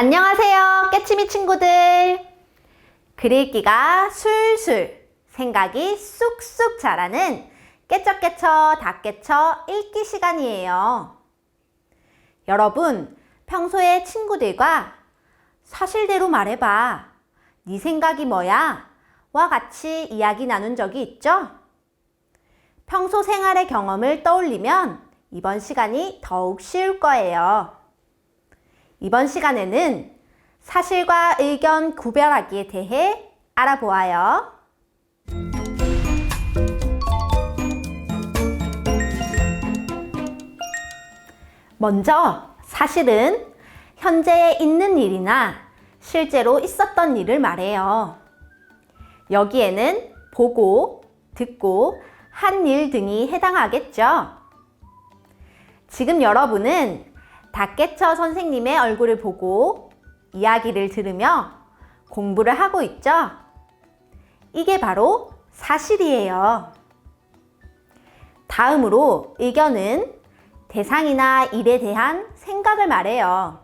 안녕하세요, 깨치미 친구들. 글 읽기가 술술, 생각이 쑥쑥 자라는 깨쳐깨쳐 닭깨쳐 읽기 시간이에요. 여러분, 평소에 친구들과 사실대로 말해봐. 네 생각이 뭐야? 와 같이 이야기 나눈 적이 있죠? 평소 생활의 경험을 떠올리면 이번 시간이 더욱 쉬울 거예요. 이번 시간에는 사실과 의견 구별하기에 대해 알아보아요. 먼저 사실은 현재 있는 일이나 실제로 있었던 일을 말해요. 여기에는 보고, 듣고, 한 일 등이 해당하겠죠. 지금 여러분은 닭개처 선생님의 얼굴을 보고 이야기를 들으며 공부를 하고 있죠? 이게 바로 사실이에요. 다음으로 의견은 대상이나 일에 대한 생각을 말해요.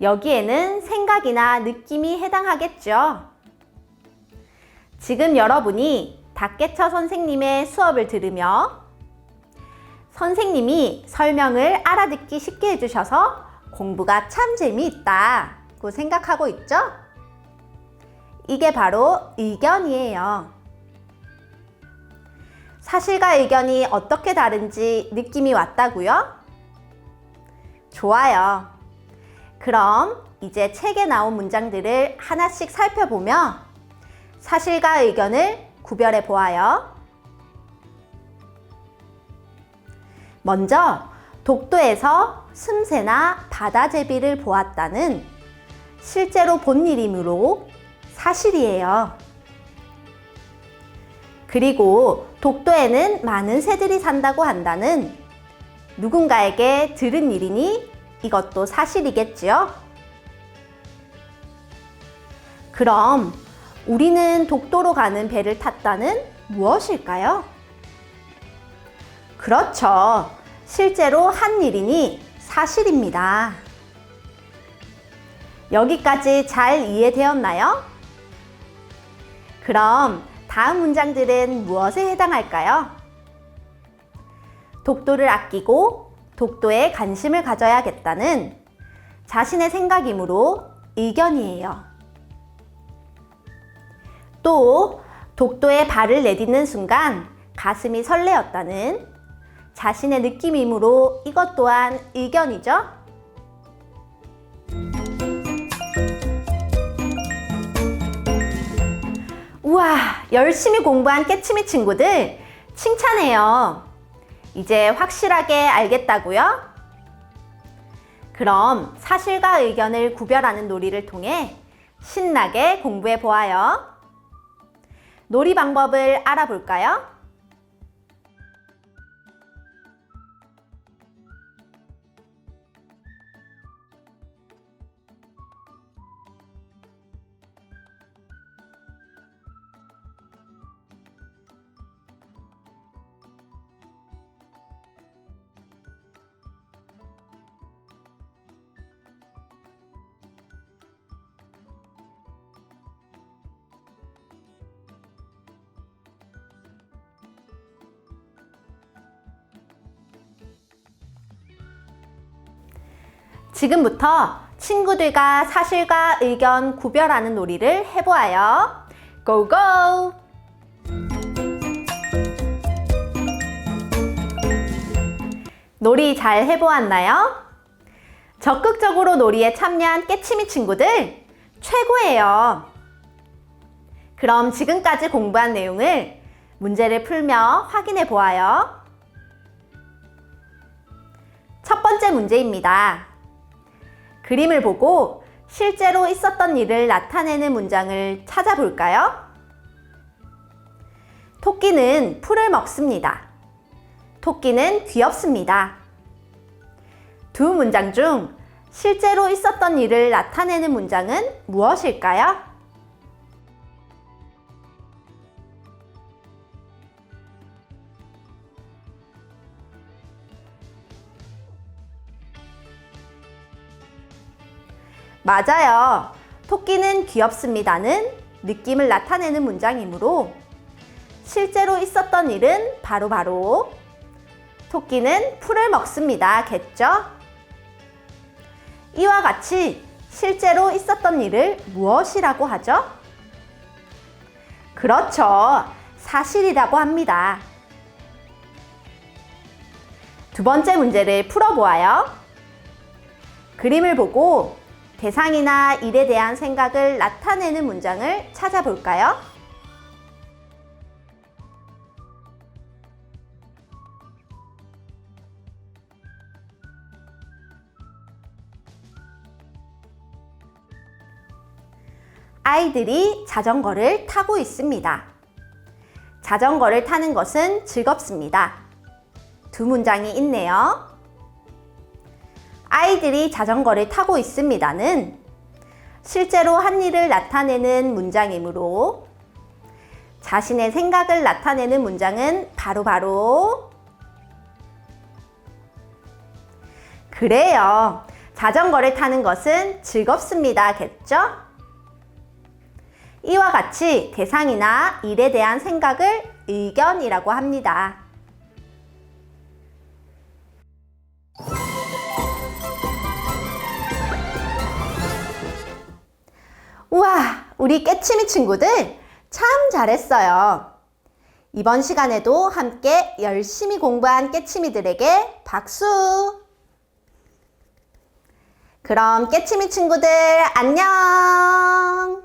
여기에는 생각이나 느낌이 해당하겠죠. 지금 여러분이 닭개처 선생님의 수업을 들으며 선생님이 설명을 알아듣기 쉽게 해주셔서 공부가 참 재미있다고 생각하고 있죠? 이게 바로 의견이에요. 사실과 의견이 어떻게 다른지 느낌이 왔다고요? 좋아요. 그럼 이제 책에 나온 문장들을 하나씩 살펴보며 사실과 의견을 구별해 보아요. 먼저 독도에서 슴새나 바다제비를 보았다는 실제로 본 일이므로 사실이에요. 그리고 독도에는 많은 새들이 산다고 한다는 누군가에게 들은 일이니 이것도 사실이겠지요? 그럼 우리는 독도로 가는 배를 탔다는 무엇일까요? 그렇죠. 실제로 한 일이니 사실입니다. 여기까지 잘 이해되었나요? 그럼 다음 문장들은 무엇에 해당할까요? 독도를 아끼고 독도에 관심을 가져야겠다는 자신의 생각이므로 의견이에요. 또 독도에 발을 내딛는 순간 가슴이 설레었다는 자신의 느낌이므로 이것 또한 의견이죠. 우와, 열심히 공부한 깨치미 친구들 칭찬해요. 이제 확실하게 알겠다고요? 그럼 사실과 의견을 구별하는 놀이를 통해 신나게 공부해 보아요. 놀이 방법을 알아볼까요? 지금부터 친구들과 사실과 의견 구별하는 놀이를 해보아요. 고고! 놀이 잘 해보았나요? 적극적으로 놀이에 참여한 깨치미 친구들 최고예요. 그럼 지금까지 공부한 내용을 문제를 풀며 확인해 보아요. 첫 번째 문제입니다. 그림을 보고 실제로 있었던 일을 나타내는 문장을 찾아볼까요? 토끼는 풀을 먹습니다. 토끼는 귀엽습니다. 두 문장 중 실제로 있었던 일을 나타내는 문장은 무엇일까요? 맞아요. 토끼는 귀엽습니다는 느낌을 나타내는 문장이므로 실제로 있었던 일은 바로 바로 토끼는 풀을 먹습니다. 겠죠? 이와 같이 실제로 있었던 일을 무엇이라고 하죠? 그렇죠. 사실이라고 합니다. 두 번째 문제를 풀어보아요. 그림을 보고 대상이나 일에 대한 생각을 나타내는 문장을 찾아볼까요? 아이들이 자전거를 타고 있습니다. 자전거를 타는 것은 즐겁습니다. 두 문장이 있네요. 아이들이 자전거를 타고 있습니다는 실제로 한 일을 나타내는 문장이므로 자신의 생각을 나타내는 문장은 바로 바로 그래요. 자전거를 타는 것은 즐겁습니다. 겠죠? 이와 같이 대상이나 일에 대한 생각을 의견이라고 합니다. 우와, 우리 깨치미 친구들 참 잘했어요. 이번 시간에도 함께 열심히 공부한 깨치미들에게 박수! 그럼 깨치미 친구들 안녕!